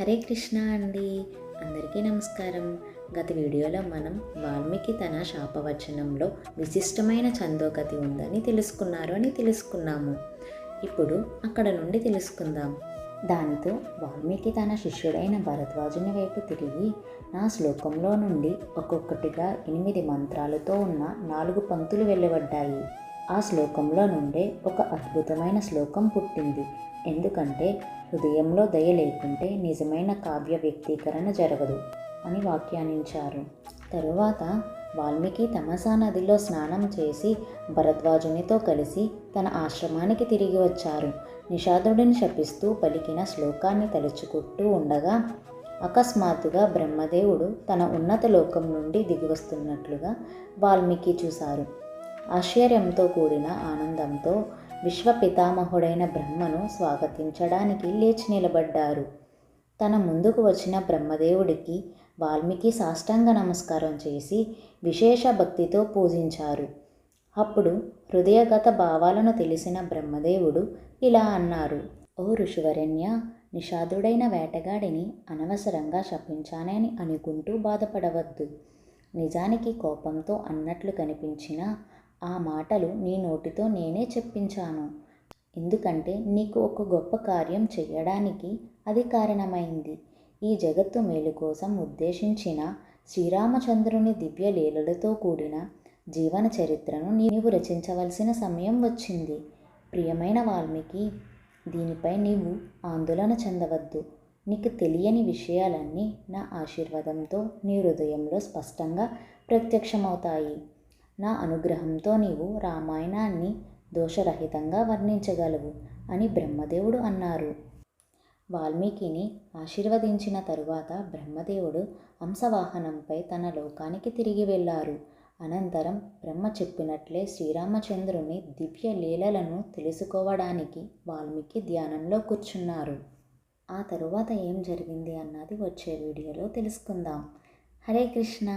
హరే కృష్ణ అండి. అందరికీ నమస్కారం. గత వీడియోలో మనం వాల్మీకి తన శాపవచనంలో విశిష్టమైన చందోగతి ఉందని తెలుసుకున్నారు అని తెలుసుకున్నాము. ఇప్పుడు అక్కడ నుండి తెలుసుకుందాం. దాంతో వాల్మీకి తన శిష్యుడైన భరద్వాజుని వైపు తిరిగి నా శ్లోకంలో నుండి ఒక్కొక్కటిగా ఎనిమిది మంత్రాలతో ఉన్న నాలుగు పంక్తులు వెళ్ళబడ్డాయి ఆ శ్లోకంలో నుండే ఒక అద్భుతమైన శ్లోకం పుట్టింది. ఎందుకంటే హృదయంలో దయ లేకుంటే నిజమైన కావ్య వ్యక్తీకరణ జరగదు అని వ్యాఖ్యానించారు. తరువాత వాల్మీకి తమసా నదిలో స్నానం చేసి భరద్వాజునితో కలిసి తన ఆశ్రమానికి తిరిగి వచ్చారు. నిషాదుడిని శపిస్తూ పలికిన శ్లోకాన్ని తలుచుకుంటూ ఉండగా అకస్మాత్తుగా బ్రహ్మదేవుడు తన ఉన్నత లోకం నుండి దిగివస్తున్నట్లుగా వాల్మీకి చూశారు. ఆశ్చర్యంతో కూడిన ఆనందంతో విశ్వపితామహుడైన బ్రహ్మను స్వాగతించడానికి లేచి నిలబడ్డారు. తన ముందుకు వచ్చిన బ్రహ్మదేవుడికి వాల్మీకి సాష్టాంగ నమస్కారం చేసి విశేష భక్తితో పూజించారు. అప్పుడు హృదయగత భావాలను తెలిసిన బ్రహ్మదేవుడు ఇలా అన్నారు ఓ ఋషివరణ్య నిషాదుడైన వేటగాడిని అనవసరంగా శపించానని అనుకుంటూ బాధపడవద్దు. నిజానికి కోపంతో అన్నట్లు కనిపించిన ఆ మాటలు నీ నోటితో నేనే చెప్పించాను. ఎందుకంటే నీకు ఒక గొప్ప కార్యం చేయడానికి అది కారణమైంది. ఈ జగత్తు మేలు కోసం ఉద్దేశించిన శ్రీరామచంద్రుని దివ్య లీలలతో కూడిన జీవన చరిత్రను నీవు రచించవలసిన సమయం వచ్చింది. ప్రియమైన వాల్మీకి దీనిపై నీవు ఆందోళన చెందవద్దు. నీకు తెలియని విషయాలన్నీ నా ఆశీర్వాదంతో నీ హృదయంలో స్పష్టంగా ప్రత్యక్షమవుతాయి. నా అనుగ్రహంతో నీవు రామాయణాన్ని దోషరహితంగా వర్ణించగలవు అని బ్రహ్మదేవుడు అన్నారు. వాల్మీకిని ఆశీర్వదించిన తరువాత బ్రహ్మదేవుడు హంసవాహనంపై తన లోకానికి తిరిగి వెళ్ళారు. అనంతరం బ్రహ్మ చెప్పినట్లే శ్రీరామచంద్రుని దివ్య లీలలను తెలుసుకోవడానికి వాల్మీకి ధ్యానంలో కూర్చున్నారు. ఆ తరువాత ఏం జరిగింది అన్నది వచ్చే వీడియోలో తెలుసుకుందాం. హరే కృష్ణ!